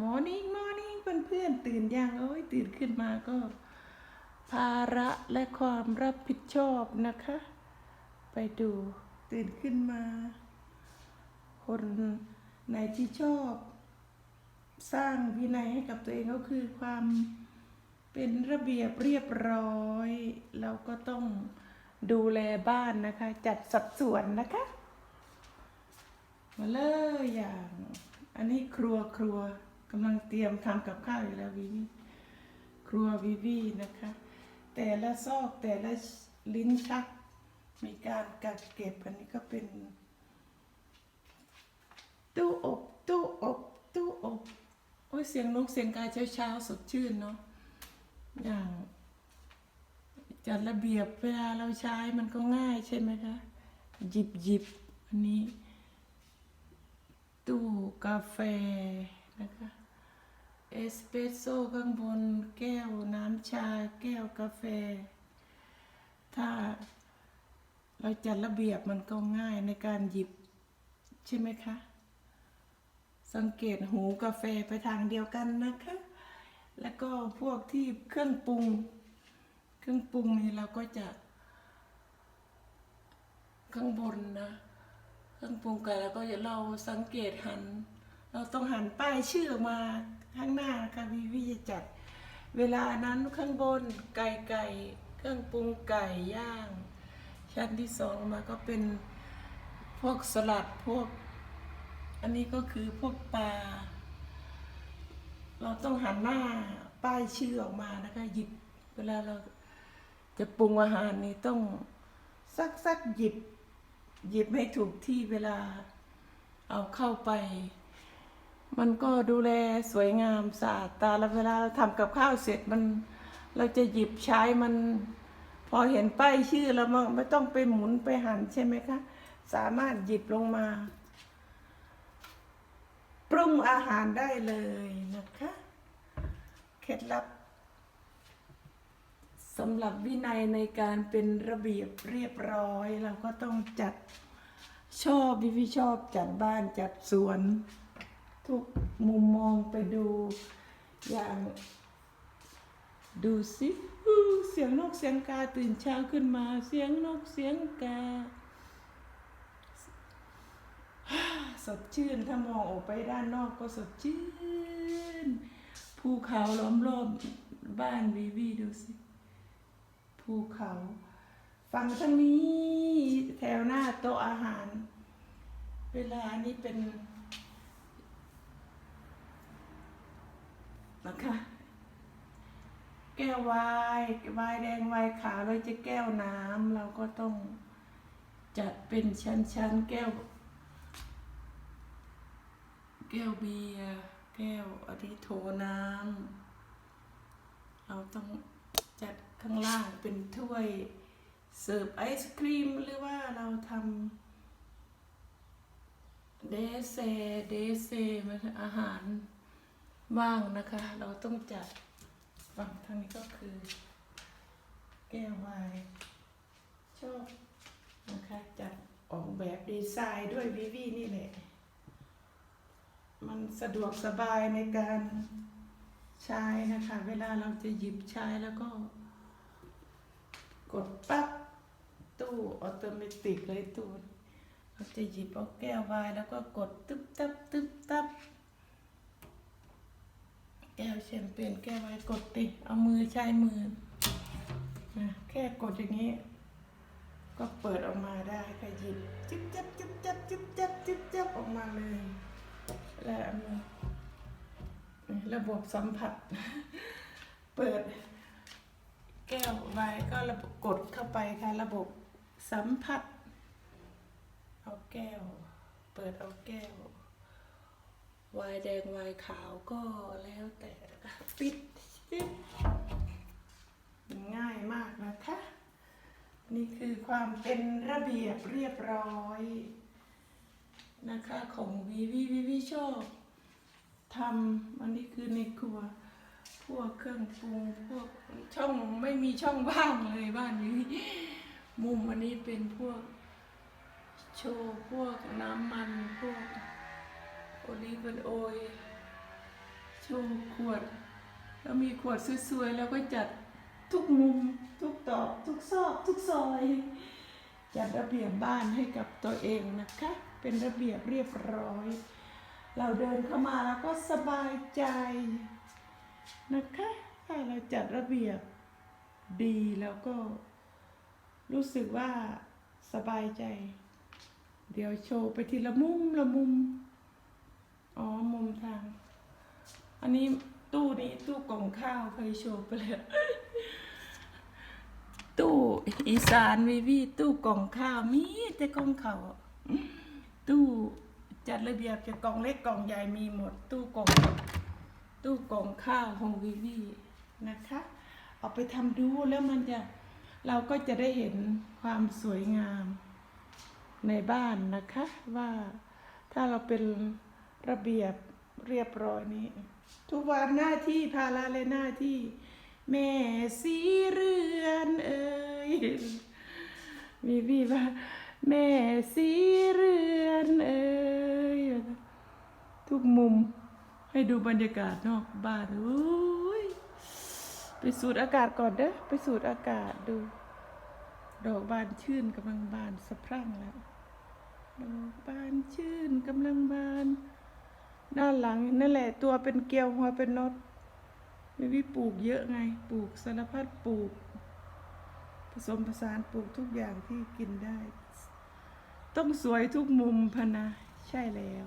มอร์นิ่งมอร์นิ่งเพื่อนๆตื่นยังโอ้ยตื่นขึ้นมาก็ ภาระและความรับผิดชอบนะคะ ไปดูตื่นขึ้นมา คนไหนที่ชอบ สร้างวินัยให้กับตัวเองก็คือความเป็นระเบียบเรียบร้อย เราก็ต้องดูแลบ้านนะคะ จัดสัดส่วนนะคะ มาเลยอย่าง อันนี้ครัวครัว กำลังเตรียมทำกับข้าวอยู่แล้ววิวีครัววิวีนะคะ แต่ละซอกแต่ละลิ้นชัก มีการกักเก็บอันนี้ก็เป็น ตู้อบ ตู้อบ ตู้อบ โอ้ยเสียงนกเสียงกาเช้าเช้าสดชื่นเนาะอย่างจัดระเบียบเวลาเราใช้มันก็ง่ายใช่ไหมคะหยิบหยิบอันนี้ ตู้กาแฟนะคะ เอสเปรสโซ่ข้างบน แก้วน้ำชา แก้วกาแฟ ถ้าเราจัดระเบียบมันก็ง่ายในการหยิบ ใช่ไหมคะ สังเกตหูกาแฟไปทางเดียวกันนะคะ แล้วก็พวกที่เครื่องปรุง เครื่องปรุงนี่เราก็จะ ข้างบนนะ เครื่องปรุงกันแล้วก็เราสังเกตหัน เราต้องหันป้ายชื่อมาข้างหน้านะคะวิวิจะจัด เวลานั้นข้างบนไก่ไก่เครื่องปรุงไก่ย่าง ชั้นที่สองมาก็เป็นพวกสลัดพวก อันนี้ก็คือพวกปลา เราต้องหันหน้าป้ายชื่อออกมานะคะหยิบเวลาเราจะปรุงอาหารนี่ต้องซักซักหยิบ หยิบให้ถูกที่เวลาเอาเข้าไป มันก็ดูแลสวยงามสะอาดตาแล้วเวลาเราทำกับข้าวเสร็จมันเราจะหยิบใช้มัน พอเห็นป้ายชื่อแล้วมันไม่ต้องไปหมุนไปหันใช่ไหมคะ สามารถหยิบลงมา ปรุงอาหารได้เลยนะคะ เคล็ดลับสำหรับวินัยในการเป็นระเบียบเรียบร้อย เราก็ต้องจัดชอบวิวิชอบจัดบ้านจัดสวน ทุกมุมมองไปดูอย่าง ดูสิเสียงนกเสียงกาตื่นเช้าขึ้นมา เสียงนกเสียงกา สดชื่นถ้ามองออกไปด้านนอกก็สดชื่นภูเขาล้อมรอบบ้านวีวีดูสิภูเขาฝั่งทางนี้แถวหน้าโต๊ะอาหาร เวลานี้เป็น นะคะ แก้ววายไวายแดงไวายขาวเราจะแก้วน้ำเราก็ต้องจัดเป็นชั้นๆแก้ว แก้วเบียร์แก้วอันนี้โถน้ำเราต้องจัดข้างล่างเป็นถ้วยเสิร์ฟไอศครีมหรือว่าเราทำเดเซเดเซมันอาหาร ว่างนะคะ เราต้องจัดฝั่งทางนี้ก็คือ แก้วไวน์ชอบนะคะ จัดออกแบบดีไซน์ด้วยวิวีนี่แหละ มันสะดวกสบายในการใช้นะคะ เวลาเราจะหยิบใช้แล้วก็ กดปั๊บตู้ออโตเมติกเลยตู้เราจะหยิบเอาแก้วไวน์แล้วก็กดตึ๊บตับตึ๊บตับ แก้วแชมเปญแก้วไวน์กดติเอามือใช้มือนะแค่กดอย่างนี้ ก็เปิดออกมาได้ค่ะหยิบจิ๊บจับจิ๊บจับจิ๊บจับจิ๊บจับออกมาเลยและอันนี้ระบบสัมผัส เปิด แก้วไว้ก็ระบบกดเข้าไปค่ะ ระบบสัมผัส เอาแก้ว เปิดเอาแก้ว วายแดงวายขาวก็แล้วแต่ปิดปิดง่ายมากนะคะ นี่คือความเป็นระเบียบเรียบร้อย นะคะของวีวีวีวีชอบทำอันนี้คือในครัว พวกเครื่องปรุงพวกช่องไม่มีช่องว่างเลยบ้านนี้ มุมอันนี้เป็นพวกโชว์พวกน้ำมันพวก โอลิฟออยล์โชว์ขวด แล้วมีขวดสวยๆ แล้วก็จัดทุกมุม ทุกตอก ทุกซอก ทุกซอย จัดระเบียบบ้านให้กับตัวเองนะคะ เป็นระเบียบเรียบร้อย เราเดินเข้ามาแล้วก็สบายใจนะคะ ถ้าเราจัดระเบียบดีแล้วก็รู้สึกว่าสบายใจ เดี๋ยวโชว์ไปทีละมุมละมุม อ๋อ มุมทาง อันนี้ตู้นี้ตู้กล่องข้าวเคยโชว์ไปเลยตู้อีสานวีวีตู้กล่องข้าวมีแต่กล่องข้าวตู้จัดระเบียบจะกล่องเล็กกล่องใหญ่มีหมด ตู้กล่องตู้กล่องข้าวของวีวีนะคะ เอาไปทำดูแล้วมันจะเราก็จะได้เห็นความสวยงามในบ้านนะคะ ว่าถ้าเราเป็นระเบียบเรียบร้อยนี้ ทุกวันหน้าที่ภาระและหน้าที่ แม่สีเรือนเอ่ยมีพี่ว่าแม่สีเรือนเอ่ยทุกมุมให้ดูบรรยากาศนอกบ้านอุ้ยไปสูดอากาศก่อนเด้อไปสูดอากาศดู ดอกบานชื่นกำลังบานสะพรั่งแล้วดอกบานชื่นกำลังบาน ด้านหลังนั่นแหละ ตัวเป็นเกลียวหัวเป็นนดวิวิปลูกเยอะไง ปลูกสารพัดปลูก ผสมผสานปลูกทุกอย่างที่กินได้ ต้องสวยทุกมุมพนะ ใช่แล้ว